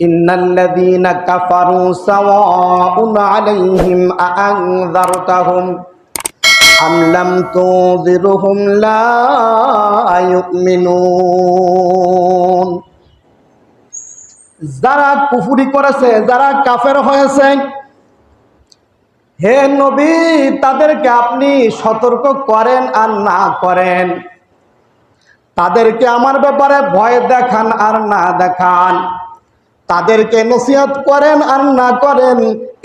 إن الذين كفروا سواء عليهم أأنذرتهم أم لم تنذرهم لا يؤمنون যারা কুফুরি করেছে যারা কাফের হয়েছে হে নবী তাদেরকে আপনি সতর্ক করেন আর না করেন তাদেরকে আমার ব্যাপারে ভয় দেখান আর না দেখান তাদেরকে নসিহত করেন আর না করেন,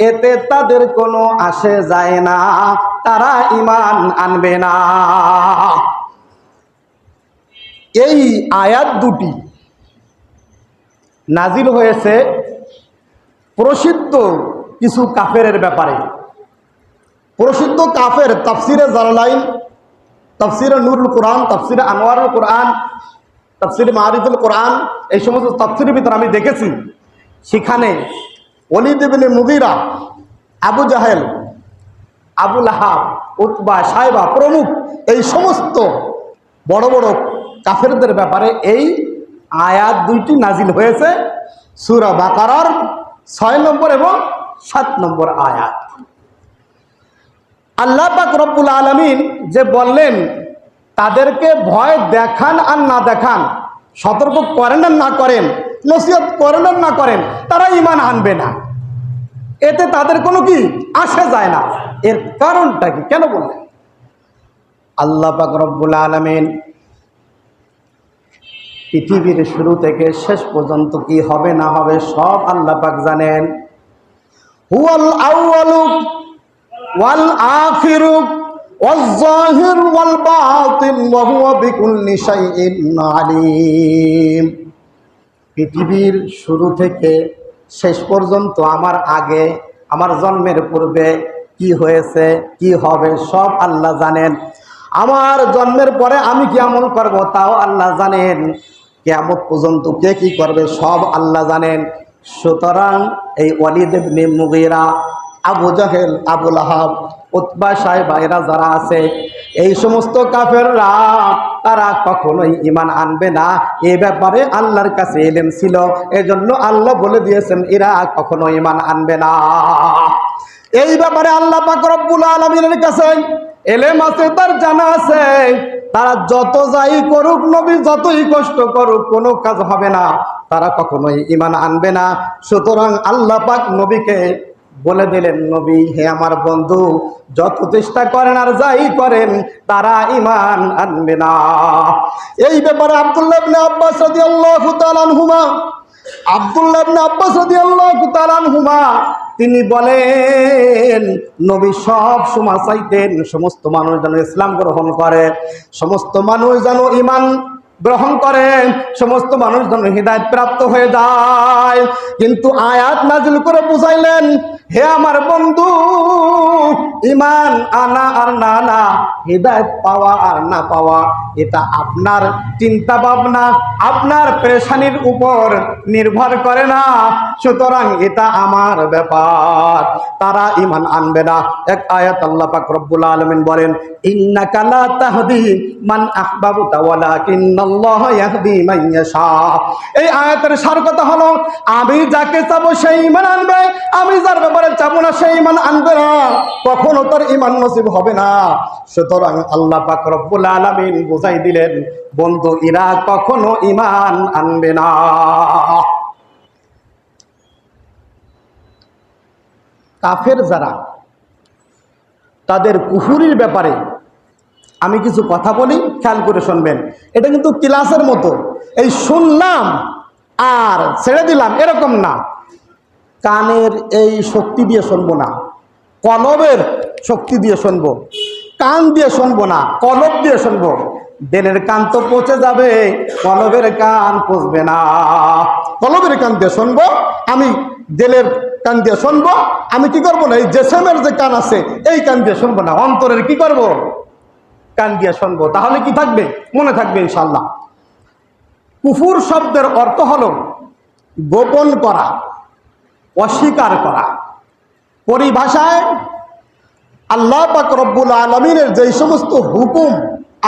এতে তাদের কোনো আসে যায় না। তারা ইমান আনবে না। এই আয়াত দুটি নাজিল হয়েছে প্রসিদ্ধ কিছু কাফেরের ব্যাপারে। প্রসিদ্ধ কাফের তাফসিরে জালালাইন, তাফসিরে নুরুল কোরআন, তাফসিরে আনোয়ারুল কোরআন, তাফসিরে মারিফুল কোরআন, এই সমস্ত তাফসিরের ভিতরে আমি দেখেছি সেখানে অলিদেবিনে মুদিরা আবু জাহেল আবুল আহাব উতবা সাহেবা প্রমুখ এই সমস্ত বড় বড় কাফেরদের ব্যাপারে এই আয়াত দুইটি নাজিল হয়েছে, সুরা বাকারার ছয় নম্বর এবং সাত নম্বর আয়াত। আল্লাহ পাক রব্বুল আলমিন যে বললেন, তাদেরকে ভয় দেখান আর না দেখান, সতর্ক করেন আর না করেন নসিহত করেন আর না করেন তারা ইমান আনবে না এতে তাদের কোনো কি আসে যায় না এর কারণটা কি কেন বললেন আল্লাহ পাক রব্বুল আলমিন পৃথিবীর শুরু থেকে শেষ পর্যন্ত কি হবে না হবে সব আল্লাহ পাক জানেন হুয়াল আউয়ালু ওয়াল আখিরু والظاهر والباطن وهو بكل شيء عليم পৃথিবীর শুরু থেকে শেষ পর্যন্ত আমার আগে, আমার জন্মের পূর্বে কি হয়েছে, কি হবে, সব আল্লাহ জানেন। আমার জন্মের পরে আমি কি আমল করব, তাও আল্লাহ জানেন। কেমন পর্যন্ত কে কি করবে, সব আল্লাহ জানেন। সুতরাং এই ওয়ালিদেবনে মুগিরা, আবু জাহেল, আবুল আহাব উৎবা সাহেব এরা যারা আছে, এই সমস্ত কাফেররা তারা কখনোই ইমান আনবে না। এ ব্যাপারে আল্লাহর কাছে এলেম ছিল। এজন্য আল্লাহ বলে দিয়েছেন, এরা কখনো ইমান আনবে না। এই ব্যাপারে আল্লাহ পাক রব্বুল আলমিনের কাছে এলেম আছে, তার জানা আছে। তারা যত যাই করুক, নবী যতই কষ্ট করুক, কোনো কাজ হবে না। তারা কখনোই ইমান আনবে না। সুতরাং আল্লাহ পাক নবীকে বলে দিলেন, নবী, হে আমার বন্ধু, যত চেষ্টা করেন আর যাই করেন, তারা ইমান আনবে না। এই ব্যাপারে আব্দুল্লাহ আব্বাস তাআলা আনহুমা, আব্দুল্লাহ আব্বাস তাআলা আনহুমা, তিনি বলেন, নবী সব সময় চাইতেন সমস্ত মানুষ যেন ইসলাম গ্রহণ করে, সমস্ত মানুষ যেন ইমান গ্রহণ করে, সমস্ত মানুষ যেন হৃদায়ত প্রাপ্ত হয়ে যায়। কিন্তু আয়াত নাজিল করে বুঝাইলেন, হে আমার বন্ধু ইমান আনা আর না না হৃদায়ত পাওয়া আর না পাওয়া, এটা আপনার চিন্তা ভাবনা, আপনার পেরেশানির উপর নির্ভর করে না। সুতরাং এটা আমার ব্যাপার। তারা ইমান আনবে না। এক আয়াত আল্লাহ পাক রব্বুল আলামিন বলেন, ইন্নাকা লা তাহদি মান আহবাবতা ওয়ালাকিন্নাল্লাহ ইয়াহদি ইয়াশা। এই আয়াতের সার কথা হলো, আমি যাকে চাবো সেই ইমান আনবে, আমি যার ব্যাপারে চাবো না সেই ইমান আনবে না। কখনো তার ইমান নসিব হবে না। সুতরাং আল্লাহ পাক রব্বুল আলামিন বুঝাই দিলেন, বন্ধু ইরা কখনো ইমান আনবে না। কাফের যারা, তাদের কুহুরির ব্যাপারে আমি কিছু কথা বলি, খেয়াল করে শুনবেন। এটা কিন্তু ক্লাসের মতো। এই শুনলাম আর ছেড়ে দিলাম, এরকম না। কানের এই শক্তি দিয়ে শুনব না। কলবের শক্তি দিয়ে শুনব। কান দিয়ে শুনব না, কলব দিয়ে শুনব। দেলের কান তো পচে যাবে, কলবের কান পচবে না। কলবের কান দিয়ে শুনব, আমি দেলের কান দিয়ে শুনব। আমি কি করব না, এই জেসেমের যে কান আছে, এই কান দিয়ে শুনব না। অন্তরের কি করব? কান দিয়ে শুনব। তাহলে কি থাকবে? মনে থাকবে ইনশাল্লাহ কুফুর শব্দের অর্থ হলো গোপন করা, অস্বীকার করা। পরিভাষায় আল্লাহ পাক রব্বুল আলমিনের যেই সমস্ত হুকুম,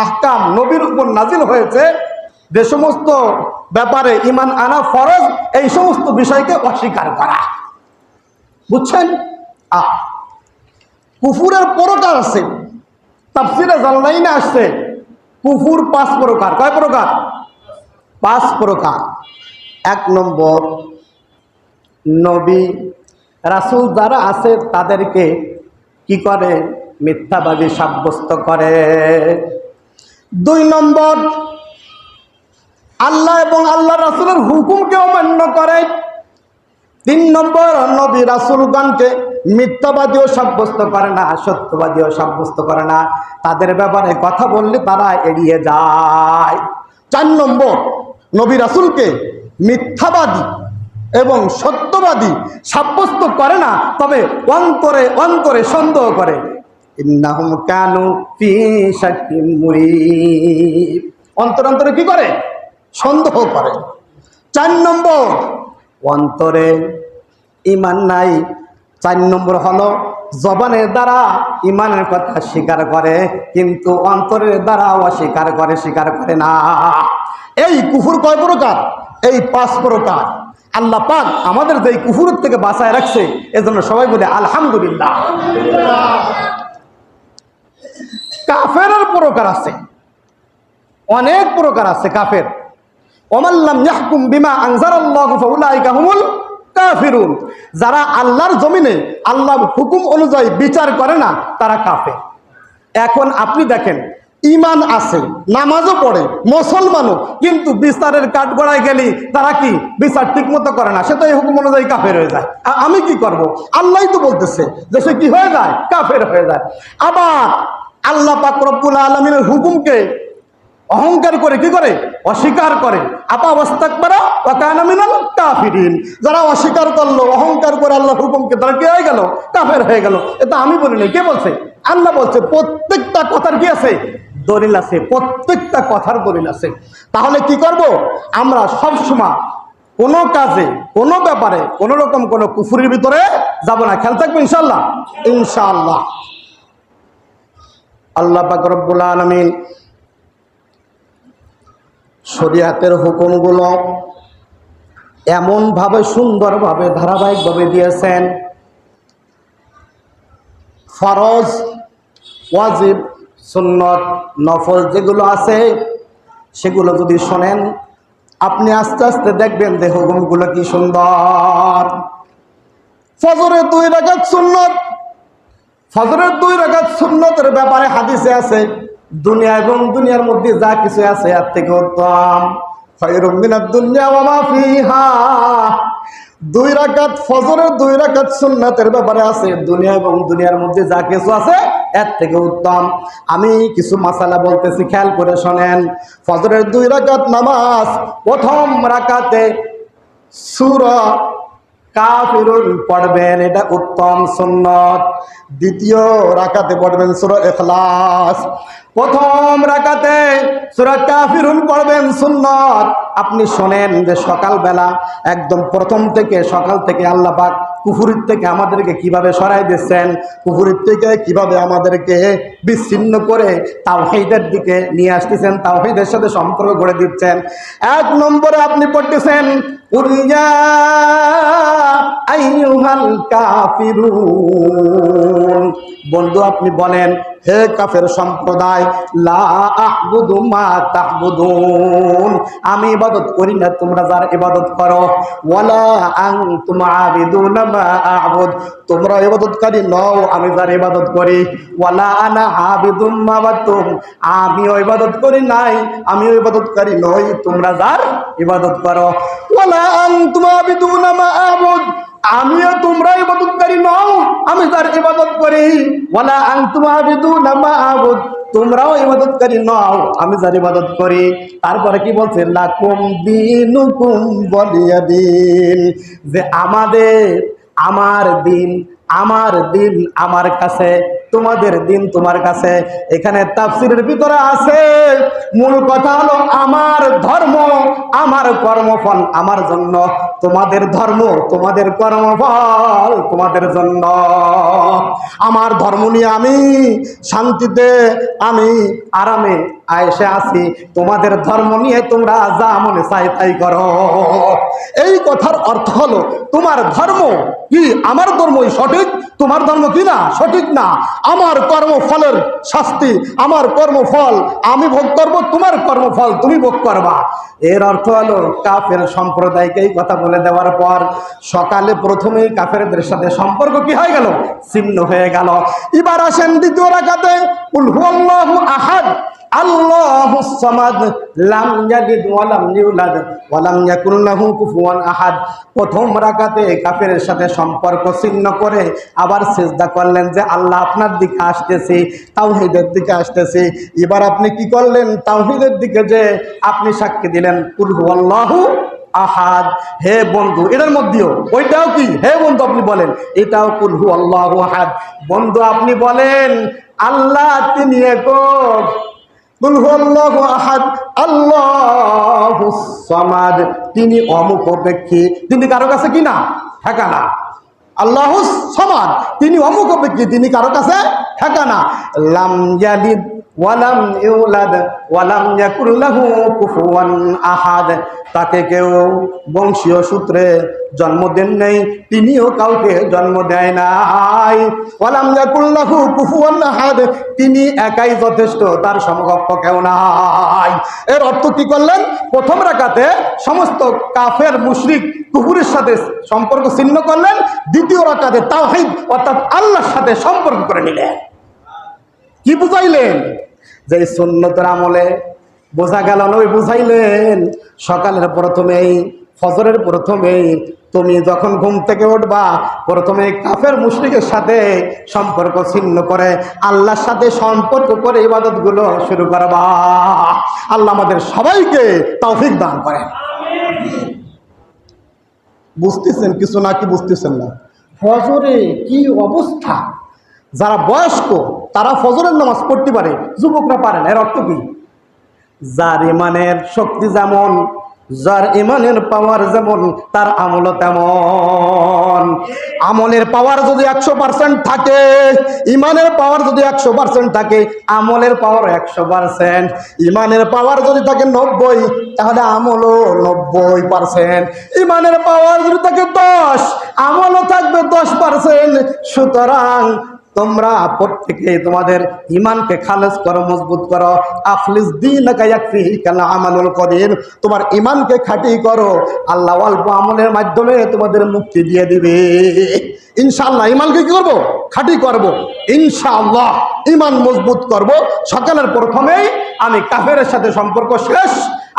আহকাম নবীর উপর নাজিল হয়েছে, যে সমস্ত ব্যাপারে ইমান আনা ফরজ, এই সমস্ত বিষয়কে অস্বীকার করা। বুঝছেন? আ কুফুরের প্রকার আছে। তাফসিরে জানলাইনে আসছে। কুফুর পাঁচ প্রকার। কয় প্রকার? পাঁচ প্রকার। এক নম্বর, নবী, রাসুল যারা আছে তাদেরকে কি করে? মিথ্যাবাদী সাব্যস্ত করে। দুই নম্বর, আল্লাহ এবং আল্লাহ রাসুলের হুকুমকে অমান্য করে। তিন নম্বর, নবী রাসুলগণকে মিথ্যাবাদীও সাব্যস্ত করে না সত্যবাদীও সাব্যস্ত করে না। তাদের ব্যাপারে কথা বললে তারা এড়িয়ে যায়। চার নম্বর, নবী রাসুলকে মিথ্যাবাদী এবং সত্যবাদী সাব্যস্ত করে না, তবে অন্তরে অন্তরে সন্দেহ করে। অন্তর, অন্তরে কি করে? সন্দেহ করে। চার নম্বর অন্তরে ইমান নাই, চার নম্বর হলো জবানের দ্বারা ইমানের কথা স্বীকার করে, কিন্তু অন্তরের দ্বারা অস্বীকার করে, স্বীকার করে না। এই কুফুর কয় প্রকার? এই পাঁচ প্রকার। আল্লাহ পাক আমাদের যে এই কুফুরের থেকে বাঁচায় রাখছে, এজন্য সবাই বলে আলহামদুলিল্লাহ। কাফেরের প্রকার আছে, অনেক প্রকার আছে কাফের। বিমা যারা আল্লাহর জমিনে আল্লাহর হুকুম অনুযায়ী বিচার করে না, তারা কাফের। এখন আপনি দেখেন ইমান আছে, নামাজও পড়ে, মুসলমানও, কিন্তু বিচারের কাঠগড়ায় গেলি তারা কি বিচার ঠিক মতো করে না? সে তো এই হুকুম অনুযায়ী কাফের হয়ে যায়। আমি কি করব? আল্লাহ তো বলতেছে যে সে কি হয়ে যায়? কাফের হয়ে যায়। আবার আল্লাহ পাক রব্বুল আলমিনের হুকুমকে অহংকার করে কি করে? অস্বীকার করে। আপা অবস্থাক কাফিরিন। যারা অস্বীকার করল, অহংকার করে আল্লাহ হুকুমকে তারা কি হয়ে গেল, কাফের হয়ে গেল। এটা আমি বলি নাই, কে বলছে? আল্লাহ বলছে, প্রত্যেকটা কথার কি আছে? দলিল আছে, প্রত্যেকটা কথার দলিল আছে। তাহলে কি করব? আমরা সব সময় কোনো কাজে, কোনো ব্যাপারে, কোনো রকম কোনো কুফুরির ভিতরে যাব না। খেয়াল থাকবে ইনশাল্লাহ ইনশাল্লাহ আল্লাহ পাক রব্বুল আলমিন শরিয়াতের হুকুমগুলো এমনভাবে, সুন্দরভাবে, ধারাবাহিকভাবে দিয়েছেন। ফরজ, ওয়াজিব, সুন্নত, নফল যেগুলো আছে, সেগুলো যদি শোনেন, আপনি আস্তে আস্তে দেখবেন যে হুকুমগুলো কি সুন্দর। ফজরের দুই রাকাত সুন্নত, ফজরের দুই রাকাত সুন্নতের ব্যাপারে হাদিসে আছে দুনিয়া এবং দুনিয়ার মধ্যে যা কিছু আছে, এর থেকে উত্তম। দুই ফজরের দুই আছে, দুনিয়া এবং দুনিয়ার মধ্যে যা কিছু আছে, এর থেকে উত্তম। আমি কিছু মাসালা বলতেছি, খেয়াল করে শোনেন। ফজরের দুই রাকাত নামাজ, প্রথম রাকাতে সূরা কাফিরুন পড়বেন, এটা উত্তম সুন্নত। দ্বিতীয় রাকাতে পড়বেন সূরা ইখলাস। প্রথম রাকাতে সূরা কাফিরুন পড়বেন সুন্নত। আপনি শোনেন যে সকালবেলা একদম প্রথম থেকে সকাল থেকে আল্লাহ পাক কুফুরির থেকে আমাদেরকে কীভাবে সরাই দিচ্ছেন, কুফুরির থেকে কীভাবে আমাদেরকে বিচ্ছিন্ন করে তাওহীদের দিকে নিয়ে আসতেছেন, তাওহীদের সাথে সম্পর্ক গড়ে দিচ্ছেন। এক নম্বরে আপনি পড়তেছেন বন্ধু, আপনি বলেন, হে কাফের সম্প্রদায় আমি ইবাদত করি না, তোমরা যার ইবাদত করো। আবিদুনা তোমরা ইবাদতকারী নও, আমি যার ইবাদত করি। ওয়ালা আনা আবিদুম মা বাতুম আমিও ইবাদত করি নাই, আমিও ইবাদতকারী নই, তোমরা যার ইবাদত করো। ওয়ালা আ'বুদ। আমিও ইবাদতকারী নও, আমি ইবাদত করি। আ'বুদ। তোমরাও ইবাদতকারী নও, আমি ইবাদত করি। তারপরে কি বলছে? লাকুম বলিয়া দিন। যে আমাদের, আমার দিন আমার দিন আমার কাছে তোমাদের দিন তোমার কাছে। এখানে তাফসিরের ভিতরে আছে, মূল কথা হলো আমার ধর্ম, আমার কর্মফল, আমার জন্য। তোমাদের ধর্ম, তোমাদের কর্মফল, তোমাদের জন্য। আমার ধর্ম নিয়ে আমি শান্তিতে, আমি আরামে আয়েসে আসি তোমাদের ধর্ম নিয়ে তোমরা যা মনে চাই তাই করো। এই কথার অর্থ হলো, তোমার ধর্ম কি? আমার ধর্মই সঠিক? তোমার ধর্ম কি না? সঠিক না। আমার কর্মফলের শাস্তি, আমার কর্মফল, আমি ভোগ করব, তোমার কর্মফল তুমি ভোগ করবা। এর অর্থ হলো, কাফের সম্প্রদায়কে এই কথা বলে দেওয়ার পর সকালে প্রথমেই কাফেরদের সাথে সম্পর্ক কি হয়ে গেল? ছিন্ন হয়ে গেল। এবার আসেন দ্বিতীয় রাখাতে আহাদ। প্রথম রাকাতে কাফেরের সাথে সম্পর্ক ছিন্ন করে আবার সিজদা করলেন যে, আল্লাহ আপনার দিকে দিকে এবার আপনি কি করলেন? তাওহীদের দিকে যে আপনি সাক্ষী দিলেন। কুল হুয়াল্লাহু আহাদ। হে বন্ধু এটার মধ্যেও ওইটাও কি? হে বন্ধু, আপনি বলেন। এটাও কুল হু আল্লাহ আহাদ। বন্ধু, আপনি বলেন, আল্লাহ তিনি একক। সামাদ। তিনি অমুক ব্যক্তি তিনি কারও কাছে কি না? ঠিকানা আল্লাহ সমাদ। তিনি অমুক ব্যক্তি তিনি কারও কাছে ঠেকানা লাম ওয়ালাম ইউলাদ। ওয়ালাম ইয়াকুল লাহু কুফুয়ান আহাদ। তাকে কেউ বংশীয় সূত্রে জন্ম দেন নেই, তিনিও কাউকে জন্ম দেয় নাই। ওয়ালাম ইয়াকুল লাহু কুফুয়ান আহাদ, তিনি একাই যথেষ্ট, তার সমকক্ষ কেউ নাই। এর অর্থ কি করলেন? প্রথম রাকাতে সমস্ত কাফের মুশরিক কুকুরের সাথে সম্পর্ক ছিন্ন করলেন, দ্বিতীয় রাকাতে তাওহীদ, অর্থাৎ আল্লাহর সাথে সম্পর্ক করে নিলেন। কি বুঝাইলেন? যে সুন্নতের আমলে বোঝা গেল নয় বুঝাইলেন সকালের প্রথমেই ফজরের প্রথমেই তুমি যখন ঘুম থেকে উঠবা প্রথমে কাফের মুশরিকের সাথে সম্পর্ক ছিন্ন করে আল্লাহর সাথে সম্পর্ক করে ইবাদতগুলো শুরু করবা। আল্লাহ আমাদের সবাইকে তৌফিক দান করেন। বুঝতেছেন কিছু নাকি বুঝতেছেন না? ফজরে কি অবস্থা? যারা বয়স্ক তারা ফজরের নামাজ পড়তে পারে, যুবকরা পারে না, এর অর্থ কি? যার ইমানের শক্তি যেমন, যার ইমানের পাওয়ার যেমন, তার আমলও তেমন। আমলের পাওয়ার যদি একশো পার্সেন্ট থাকে, ইমানের পাওয়ার যদি একশো পার্সেন্ট থাকে, আমলের পাওয়ার একশো পার্সেন্ট ইমানের পাওয়ার যদি থাকে নব্বই, তাহলে আমলও নব্বই পার্সেন্ট ইমানের পাওয়ার যদি থাকে দশ, আমলও থাকবে দশ পার্সেন্ট সুতরাং তোমরা প্রত্যেকে তোমাদের ইমানকে খালেজ করো, মজবুত করো। আফলিস দিন আমানুল কদিন তোমার ইমানকে খাটি করো। আল্লাহ অল্প আমলের মাধ্যমে তোমাদের মুক্তি দিয়ে দিবে। ইনশাআল্লাহ, ইমানকে কি করব? খাটি করব। ইনশাআল্লাহ, ইমান মজবুত করব। সকালের প্রথমেই আমি কাফেরের সাথে সম্পর্ক শেষ।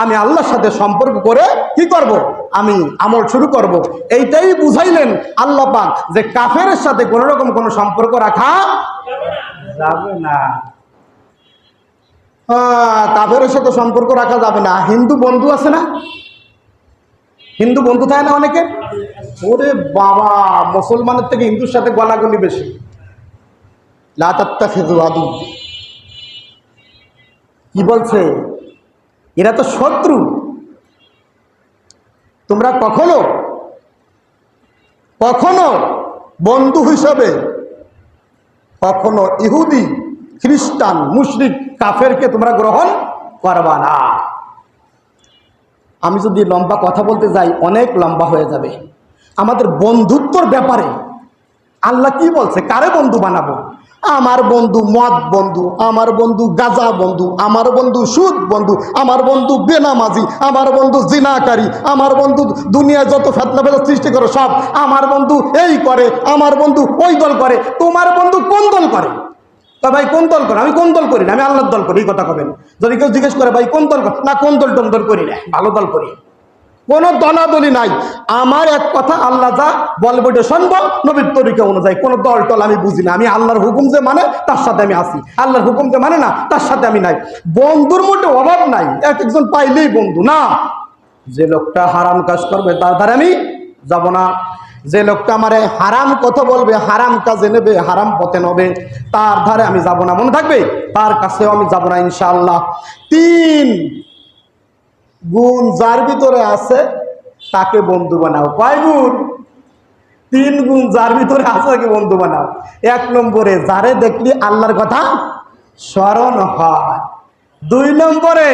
আমি আল্লাহর সাথে সম্পর্ক করে কি করব? আমি আমল শুরু করব। এইটাই বুঝাইলেন আল্লাহ পাক যে কাফেরের সাথে কোনো রকম কোনো সম্পর্ক রাখা যাবে না। কাফেরের সাথে সম্পর্ক রাখা যাবে না। হিন্দু বন্ধু আছে না? হিন্দু বন্ধু থাকে না অনেকে? ওরে বাবা, মুসলমানের থেকে হিন্দুর সাথে গলাগলি বেশি। লাতাত্তা কি বলছে? এরা তো শত্রু। তোমরা কখনো কখনো বন্ধু হিসাবে, কখনো ইহুদি, খ্রিস্টান মুসলিম কাফেরকে তোমরা গ্রহণ করবা না। আমি যদি লম্বা কথা বলতে যাই, অনেক লম্বা হয়ে যাবে। আমাদের বন্ধুত্বর ব্যাপারে আল্লাহ কি বলছে? কারে বন্ধু বানাবো? আমার বন্ধু মদ বন্ধু, আমার বন্ধু গাজা বন্ধু, আমার বন্ধু সুদ বন্ধু, আমার বন্ধু বেনামাজি, আমার বন্ধু জিনাকারী, আমার বন্ধু দুনিয়ায় যত ফেতনা ফেতনা সৃষ্টি করে সব, আমার বন্ধু এই করে, আমার বন্ধু ওই দল করে, তোমার বন্ধু কোন দল করে? তা ভাই কোন দল করে? আমি কোন দল করি না? আমি আল্লাহর দল করি, এই কথা কবেন। যদি কেউ জিজ্ঞেস করে, ভাই, কোন দল কর? না, কোন দল টন দল করি না, ভালো দল করি। কোনো দলাদলি নাই। আমার এক কথা, আল্লাহ যা বলবে ওটা শুনব, নবীর তরিকা অনুযায়ী। কোনো দল টল আমি বুঝি না। আমি আল্লাহর হুকুম যে মানে তার সাথে আমি আসি আল্লাহর হুকুম যে মানে না, তার সাথে আমি নাই। বন্ধুর মধ্যে অভাব নাই। এক একজন পাইলেই বন্ধু, না। যে লোকটা হারাম কাজ করবে, তার দ্বারা আমি যাব না। যে লোকটা আমারে হারাম কথা বলবে, হারাম কাজে নেবে, হারাম পথে নেবে, তার ধারে আমি যাব না। মনে থাকবে? তার কাছেও আমি যাব না ইনশাআল্লাহ। তিন গুণ যার ভিতরে আছে, তাকে বন্ধু বানাও। কয় গুণ? তিন গুণ যার ভিতরে আছে, তাকে বন্ধু বানাও। এক নম্বরে, যারে দেখলি আল্লাহর কথা স্মরণ হয়। দুই নম্বরে,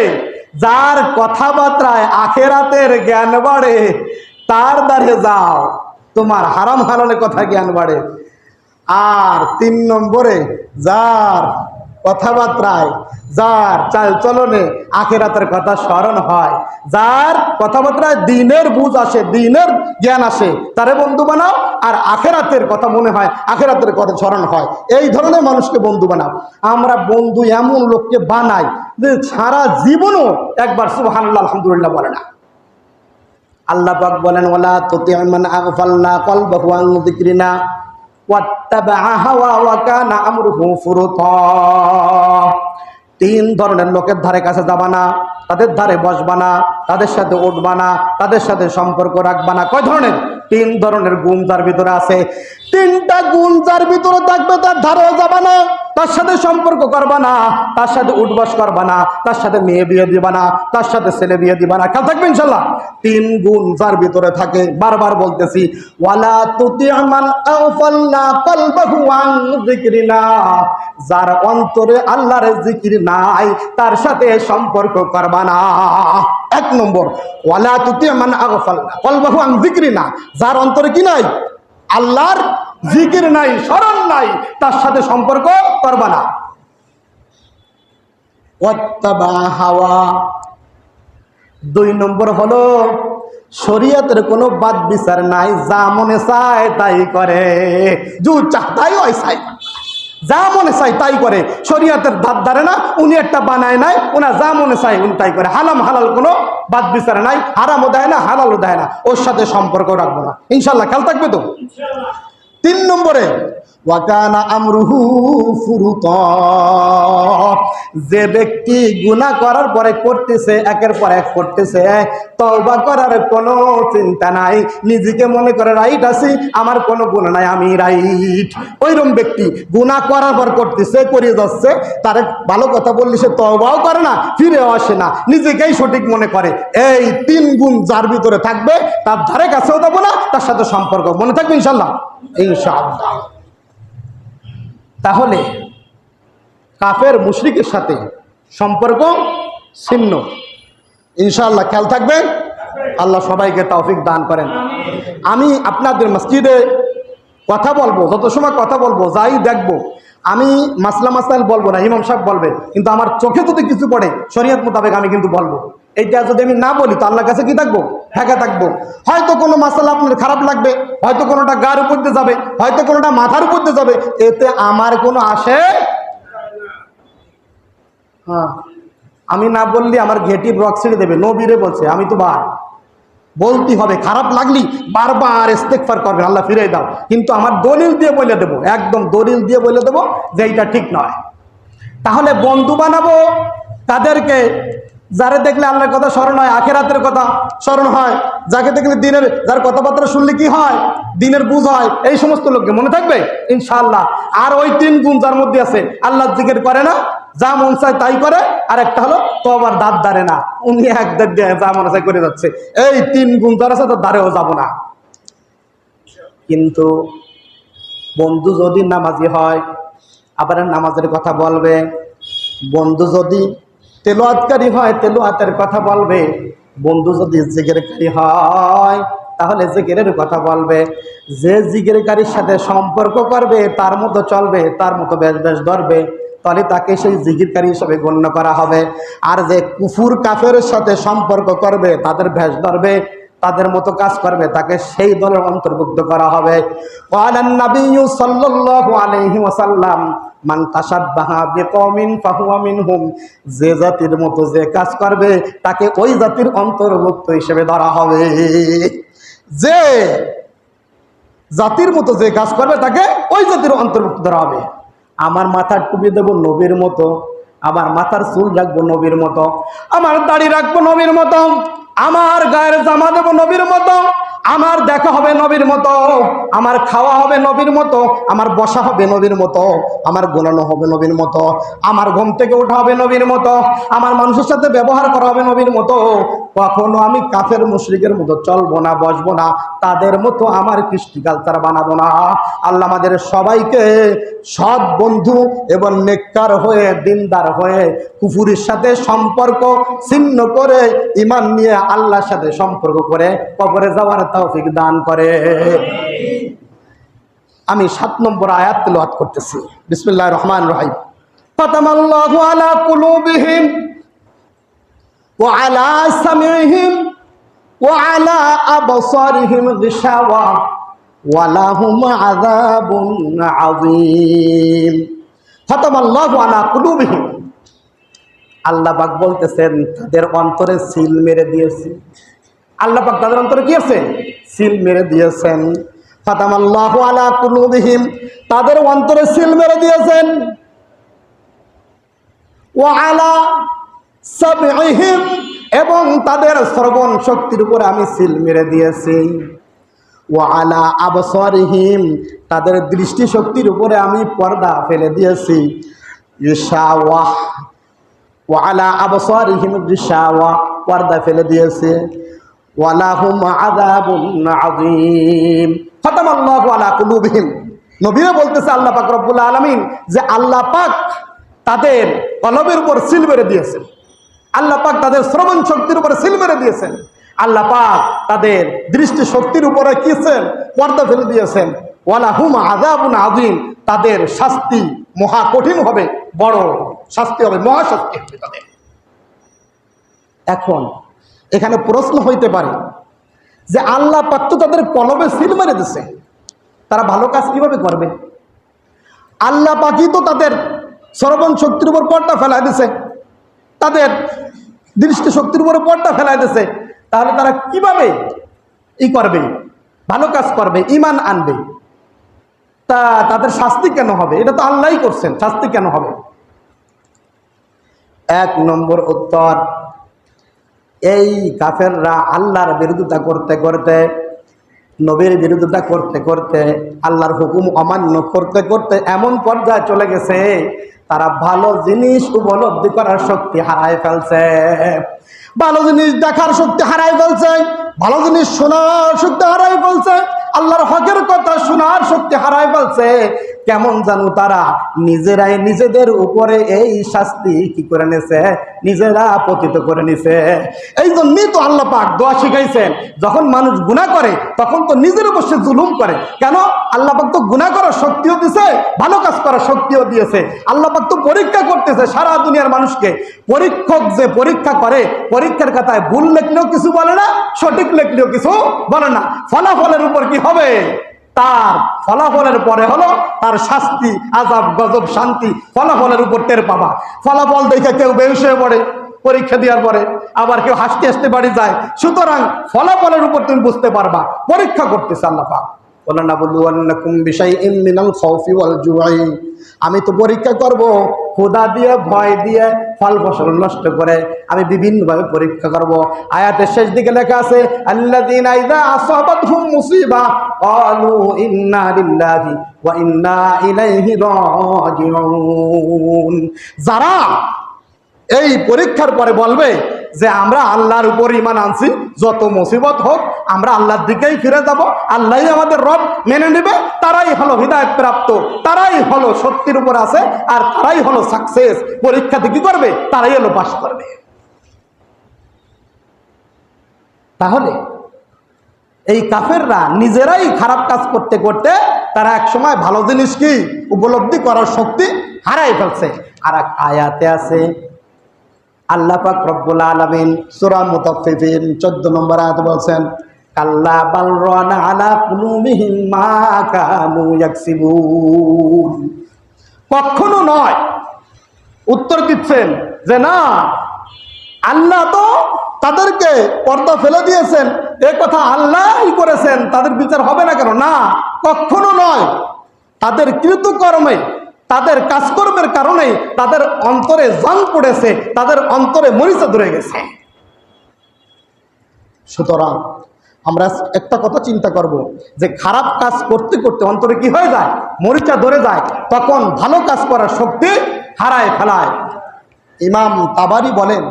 যার কথাবার্তায় আখেরাতের জ্ঞান বাড়ে, তার দ্বারে যাও। তোমার হারাম হালালে কথা জ্ঞান বাড়ে। আর তিন নম্বরে যার কথাবার্তায়, যার চাল চলনে আখেরাতের কথা স্মরণ হয়, যার কথাবার্তায় দিনের বুঝ আসে, দিনের জ্ঞান আসে, তারে বন্ধু বানাও, আর আখেরাতের কথা মনে হয়, আখেরাতের কথা স্মরণ হয়। এই ধরনের মানুষকে বন্ধু বানাও। আমরা বন্ধু এমন লোককে বানাই যে সারা জীবনও একবার সুবহানাল্লাহ, আলহামদুলিল্লাহ বলে না। আল্লাহ পাক বলেন আগফালনা তিন ধরনের লোকের ধারে কাছে যাবা না, তাদের ধারে বসবা না, তাদের সাথে উঠবা না, তাদের সাথে সম্পর্ক রাখবা না। কয় ধরনের? তিন ধরনের গুণ যার ভিতরে আছে। তিনটা গুণ যার ভিতরে থাকবে তার ধারেও যাবা না। তার সাথে সম্পর্ক করবা না, তার সাথে উঠবাস করবা না, তার সাথে মেয়ে বিয়ে দিবা না, তার সাথে ছেলে বিয়ে দিবা না। খেয়াল থাকবে ইনশাল্লাহ। তিন গুণ যার ভিতরে থাকে, বারবার বলতেছি, ওয়ালা তুতি আমান আওফাল্লা কলবাহু আন যিকরিনা যার অন্তরে আল্লাহর জিকির নাই, তার সাথে সম্পর্ক করবা না। এক নম্বর, ওয়ালা তুতি আমান আওফাল্লা কলবাহু আন যিকরিনা যার অন্তরে কি নাই? আল্লাহর জিকির নাই, স্মরণ নাই, তার সাথে সম্পর্ক করবা না। হাওয়া। দুই নম্বর হলো, শরীয়তের কোনো বাদ বিচার নাই, যা মনে চায় তাই করে। জু চাই। যা মনে চাই তাই করে। শরীয়তের ধার ধারে না, উনি একটা বানায় নাই ওনা যা মনে চাই উনি তাই করে। হালাম হালাল কোনো বাদ বিচার নাই, হারামও দেয় না, হালালও দেয় না। ওর সাথে সম্পর্ক রাখব না। ইনশাল্লাহ খেয়াল থাকবে তো? তিন নম্বরে যে ব্যক্তি গুনাহ করার পরে করতেছে, একের পর এক করতেছে, তওবা করার কোনো চিন্তা নাই, নিজেকে মনে করে, রাইট আছি, আমার কোনো গুণ নাই, আমি রাইট। ওইরকম ব্যক্তি গুনাহ করার পর করতেছে করে যাচ্ছে, তার ভালো কথা বললে সে তওবাও করে না, ফিরেও আসে না, নিজেকেই সঠিক মনে করে। এই তিন গুণ যার ভিতরে থাকবে, তার ধারে কাছেও দেবো না, তার সাথে সম্পর্ক। মনে থাকবে ইনশাল্লাহ? ইনশাআল্লাহ। তাহলে কাফের মুশরিকের সাথে সম্পর্ক ছিন্ন। ইনশাআল্লাহ, খেয়াল থাকবে আল্লাহ সবাইকে তৌফিক দান করেন। আমি আপনাদের মসজিদে কথা বলব, যত সময় কথা বলব, যাই দেখব, আমি মাসলা মাসাইল বলব না, ইমাম সাহেব বলবে কিন্তু আমার চোখে যদি কিছু পড়ে, শরীয়ত মোতাবেক আমি কিন্তু বলব। এইটা যদি আমি না বলি, তো আল্লাহর কাছে কি থাকব? ঢাকা থাকব। হয়তো কোনো মাসালা আপনার খারাপ লাগবে, হয়তো কোনোটা গার উপর দিয়ে যাবে, হয়তো কোনোটা মাথার উপর দিয়ে যাবে, এতে আমার কোনো আসে হ্যাঁ আমি না বললে আমার ঘেটি ব্রক ছেড়ে দেবে, নবীরে বলছে, আমি তো বার। বলতে হবে, খারাপ লাগলি, বারবার ইস্তেকফার করবেন আল্লাহ ফিরে দাও। কিন্তু আমার দলিল দিয়ে বলে দেবো, একদম দলিল দিয়ে বলে দেবো যে এইটা ঠিক নয়। তাহলে বন্ধু বানাবো, তাদেরকে যারা দেখলে আল্লাহর কথা স্মরণ হয়, আখেরাতের কথা স্মরণ হয়, যাকে দেখলে দিনের, যার কথাবার্তা শুনলে কি হয়? দিনের বুঝ হয়, এই সমস্ত লোককে মনে থাকবে? ইনশাআল্লাহ। আর ওই তিন গুণ যার মধ্যে আছে, আল্লাহ জিকের করে না, যা মন চায় তাই করে, আর একটা হলো তো আবার দাঁত দাঁড়ে না। উনি এক দাঁত দিয়ে যা মনে চায় করে যাচ্ছে। এই তিন গুণ যার আছে, তার দাঁড়েও যাব না। কিন্তু বন্ধু যদি নামাজি হয়, আবার নামাজের কথা বলবে, বন্ধু যদি তেলোয়াতকারী হয়, তেলোয়াতের কথা বলবে। বন্ধু যদি জিগেরকারী হয়, তাহলে জিগেরের কথা বলবে। যে জিগেরকারীর সাথে সম্পর্ক করবে, তার মতো চলবে, তার মতো বেশ বেশ ধরবে, তাহলে তাকে সেই জিগিরকারী হিসেবে গণ্য করা হবে। আর যে কুফুর কাফের সাথে সম্পর্ক করবে, তাদের ভেষ ধরবে, তাদের মতো কাজ করবে, তাকে সেই দলের অন্তর্ভুক্ত করা হবে। ওয়ালান নাবিয়্যু সাল্লাল্লাহু আলাইহি ওয়াসাল্লাম মান তাসাব্বাহা বিকওমিন ফাহুয়া মিনহুম। যে জাতির মতো যে কাজ করবে, তাকে ওই জাতির অন্তর্ভুক্ত হিসেবে ধরা হবে। যে জাতির মতো যে কাজ করবে, তাকে ওই জাতির অন্তর্ভুক্ত ধরা হবে। আমার মাথার টুপি দেবো নবীর মতো, আমার মাথার চুল রাখব নবীর মতো, আমার দাড়ি রাখব নবীর মতো, আমার গায়ের জামা দেবো নবীর মতো আমার দেখা হবে নবীর মতো, আমার খাওয়া হবে নবীর মতো, আমার বসা হবে নবীর মতো, আমার গোলানো হবে নবীর মতো, আমার ঘুম থেকে ওঠা হবে নবীর মতো, আমার মানুষের সাথে ব্যবহার করা হবে নবীর মতো কখনো আমি কাফের মুশরিকের মতো চলবো না, বসবো না। তাদের মতো আমার কৃষ্টি কালচার বানাবো না। আল্লাহ আমাদের সবাইকে সৎ বন্ধু এবং নেককার হয়ে, দিনদার হয়ে, কুফুরির সাথে সম্পর্ক ছিন্ন করে ইমান নিয়ে আল্লাহর সাথে সম্পর্ক করে, কবরে যাওয়ার তৌফিক দান করে। আমি সাত নম্বর আয়াত তেলাওয়াত করতেছি। বিসমিল্লাহির রহমান রহিম। ফাতামাল্লাহু আলা কুলুবিহিম। ওয়া আলা সামিহিম ওয়া আলা আবসারিহিম গিশাওয়া, ওয়া লাহুম আযাবুন আযীম। ফাতামাল্লাহু আলা কুলুবিহিম। আল্লাহ পাক বলতেছেন, তাদের অন্তরে সিল মেরে দিয়েছে। আল্লাহ পাক তাদের অন্তরে কি আছে? সিল মেরে দিয়েছেন। ফাতামাল্লাহ আলা কুলুবিহিম, তাদের অন্তরে সিল মেরে দিয়েছেন। ওয়া আলা এবং তাদের শ্রবণ শক্তির উপরে আমি সিল মেরে দিয়েছি। ওয়া আলা আবসারিহিম, তাদের দৃষ্টি শক্তির উপরে আমি পর্দা ফেলে দিয়েছি। ইশাওয়াহ ওয়ালা আবসারিহিম গিশাওয়া পর্দা ফেলে দিয়েছে। ওয়ালাহুম আযাবুন আযীম। আলা কুলুবিহিম। নবীরা বলতেছে আল্লাহ পাক রব্বুল আলামিন যে আল্লাহ পাক তাদের কলবের উপর সিল মেরে দিয়েছেন। আল্লাহ পাক তাদের শ্রবণ শক্তির উপরে সিল মেরে দিয়েছেন। আল্লাহ পাক তাদের দৃষ্টি শক্তির উপরে কিছেন পর্দা ফেলে দিয়েছেন। ওয়ালাহুম আযাবুন আযীম। তাদের শাস্তি মহা কঠিন হবে, বড় শাস্তি হবে, মহা শাস্তি হবে তাদের। এখন এখানে প্রশ্ন হইতে পারে যে আল্লাহ পাক তো তাদের কলবে সিল মেরে দিছে তারা ভালো কাজ কীভাবে করবে? আল্লাহ পাকই তো তাদের শ্রবণ শক্তির উপর পর্দা ফেলাই দিছে তাদের দৃষ্টি শক্তির উপরে পর্দা ফেলাই দিছে তাহলে তারা কীভাবে ই করবে? ভালো কাজ করবে ইমান আনবে? তা তাদের শাস্তি কেন হবে? এটা তো আল্লাহই করছেন, শাস্তি কেন হবে? এক নম্বর উত্তর, এই কাফেররা আল্লাহর বিরোধিতা করতে করতে, নবীর বিরোধিতা করতে করতে, আল্লাহর হুকুম অমান্য করতে করতে এমন পর্যায়ে চলে গেছে তারা ভালো জিনিস উপলব্ধি করার শক্তি হারায় ফেলছে। ভালো জিনিস দেখার শক্তি হারাই ফেলছে। ভালো জিনিস শোনার শক্তি হারাই ফেলছে। আল্লাহর হকের কথা শোনার শক্তি হারাই ফেলছে। কেমন জানো তারা? নিজেরাই নিজেদের উপরে এই শাস্তি কি করে নিছে? নিজেরা পতিত করে নিছে। এই জন্যই তো আল্লাহ পাক দোয়া শিখাইছেন, যখন মানুষ গুণা করে, তখন তো নিজের উপর সে জুলুম করে। কেন? আল্লাহ পাক তো গুণা করার শক্তিও দিছে, ভালো কাজ করার শক্তিও দিয়েছে। আল্লাহ পাক তো পরীক্ষা করতেছে সারা দুনিয়ার মানুষকে। পরীক্ষক যে পরীক্ষা করে, পরীক্ষার খাতায় ভুল লেখলেও কিছু বলে না, সঠিক লেখলেও কিছু বলে না। ফলাফলের উপর কি হবে? তার ফলাফলের পরে হলো তার শাস্তি আজাব গজব, শান্তি ফলাফলের উপর টের পাবা। ফলাফল দেখে কেউ বেউসে হয়ে পড়ে, পরীক্ষা দেওয়ার পরে আবার কেউ হাসতে হাসতে বাড়ি যায়। সুতরাং ফলাফলের উপর তুমি বুঝতে পারবা। পরীক্ষা করতেছে আল্লাহ আমি তো পরীক্ষা করব খোদা দিয়ে, ভয় দিয়ে, ফল ফসল নষ্ট করে আমি বিভিন্নভাবে পরীক্ষা করব। আয়াতের শেষ দিকে লেখা আছে যারা এই পরীক্ষার পরে বলবে যে আমরা আল্লাহর উপর ইমান আনছি, যত মুসিবত হোক, আমরা আল্লাহর দিকেই ফিরে যাব। আল্লাহই আমাদের রব, মেনে নেবে, তারাই হলো হৃদায়ত প্রাপ্ত, তারাই হলো সত্যির উপর আছে, আর তারাই হলো সাকসেস পরীক্ষাতে কি করবে? তারাই হলো পাশ করবে। তাহলে, এই কাফেররা নিজেরাই খারাপ কাজ করতে করতে তারা এক সময় ভালো জিনিস কি? উপলব্ধি করার শক্তি হারাই ফেলছে। আর এক আয়াতে আছে আল্লাহ পাক রব্বুল আলামিন সূরা মুতাফফিফিন 14 নম্বর আয়াত বলছেন, কাল্লা বাল রানা আলা কুলুবিহিম মা কানু ইয়াকসিবুন। কখনো নয়। উত্তর দিচ্ছেন যে না, আল্লাহ তো তাদেরকে পর্দা ফেলে দিয়েছেন। এ কথা আল্লাহই করেছেন, তাদের বিচার হবে না কেন? না, কখনো নয়। তাদের কৃতকর্মে তাদের কাজকর্মের কারণে তাদের অন্তরে জং পড়েছে, তাদের অন্তরে মরিচা ধরে গেছে। সুতরাং আমরা একটা কথা চিন্তা করব যে খারাপ কাজ করতে করতে অন্তরে কি হয়ে যায়? মরিচা ধরে যায়, তখন ভালো কাজ করার শক্তি হারায় ফেলায়। ইমাম তাবারি বলেন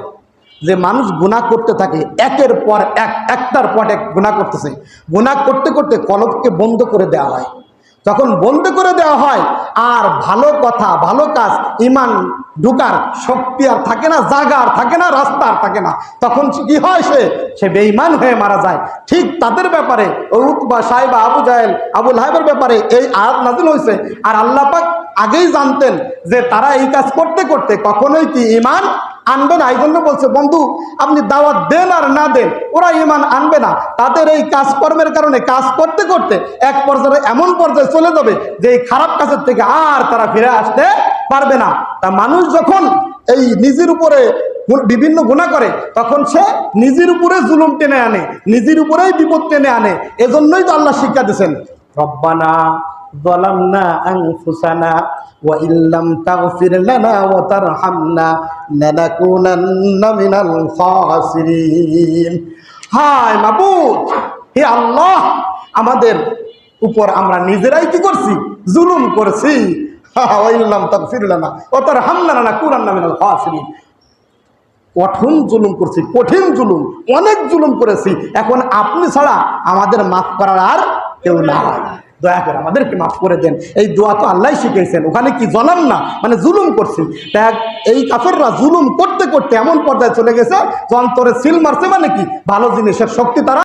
যে মানুষ গুনাহ করতে থাকে, একের পর এক, একটার পর এক গুনাহ করতেছে। গুনাহ করতে করতে কলবকে বন্ধ করে দেওয়া হয়। যখন বন্ধ করে দেওয়া হয়, আর ভালো কথা, ভালো কাজ, ইমান ঢুকার শক্তি আর থাকে না জাগা আর থাকে না, রাস্তা আর থাকে না, তখন কি হয় সে? সে বেঈমান হয়ে মারা যায়। ঠিক তাদের ব্যাপারে উতবা সাহেবা, আবু জাহেল, আবুল হাইবের ব্যাপারে এই আয়াত নাজিল হয়েছে। আর আল্লাহ পাক আগেই জানতেন যে তারা এই কাজ করতে করতে কখনোই কি ইমান আনবে না, এই জন্য বলছে, বন্ধু, আপনি দাওয়াত দেন আর না দেন, ওরা ইমান আনবে না। তাদের এই কাজকর্মের কারণে, কাজ করতে করতে এক পর্যায়ে এমন পর্যায়ে চলে যাবে, যে এই খারাপ কাজের থেকে আর তারা ফিরে আসতে পারবে না। তা মানুষ যখন এই নিজের উপরে বিভিন্ন গুণা করে, তখন সে নিজের উপরে জুলুম টেনে আনে, নিজের উপরেই বিপদ টেনে আনে। এজন্যই তো আল্লাহ শিক্ষা দিয়েছেন, রব্বানা ظلمنا أنفسنا وإن لم تغفر لنا وترحمنا لنكونن من الخاسرين হায় মাবুদ হে আল্লাহ আমাদের উপর আমরা নিজেরাই কি করছি জুলুম করছি ওয়াইল্লাম তাগফির লানা ওয়া তারহামনা লানাকুনান্না মিনাল খাসিরিন কঠিন জুলুম করছি কঠিন জুলুম অনেক জুলুম করেছি এখন আপনি ছাড়া আমাদের মাফ করার আর কেউ না দয়া করে আমাদেরকে মাফ করে দেন। এই দোয়া তো আল্লাহ শিখেছেন ওখানে কি জলাম না? মানে জুলুম করছি। দেখ, এই কাফেররা জুলুম করতে করতে এমন পর্যায়ে চলে গেছে যন্তরে সিল মারছে মানে কি? ভালো জিনিসের শক্তি তারা